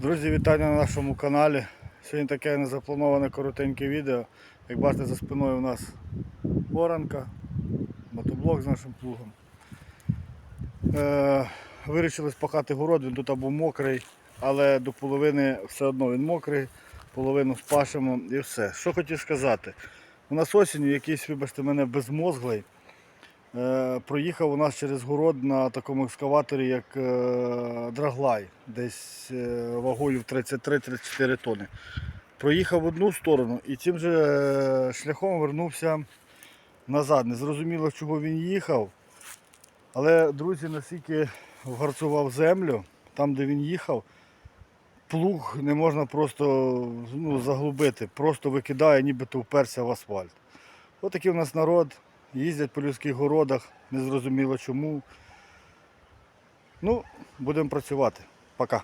Друзі, вітання на нашому каналі. Сьогодні таке незаплановане коротеньке відео. Як бачите, за спиною у нас оранка, мотоблок з нашим плугом. Е, вирішили спахати город, він тут був мокрий, але до половини все одно він мокрий, половину спашимо і все. Що хотів сказати. У нас осінню якийсь, вибачте мене, безмозглий. Е, проїхав у нас через город на такому екскаваторі, як е, Драглай, десь е, вагою в 33-34 тони. Проїхав в одну сторону і цим же шляхом вернувся назад. Не зрозуміло, чого він їхав. Але, друзі, наскільки вгарцував землю, там, де він їхав, плуг не можна просто ну, заглубити, просто викидає, нібито вперся в асфальт. Ось такий у нас народ. Їздять по людських городах, незрозуміло чому. Ну, будемо працювати. Пока.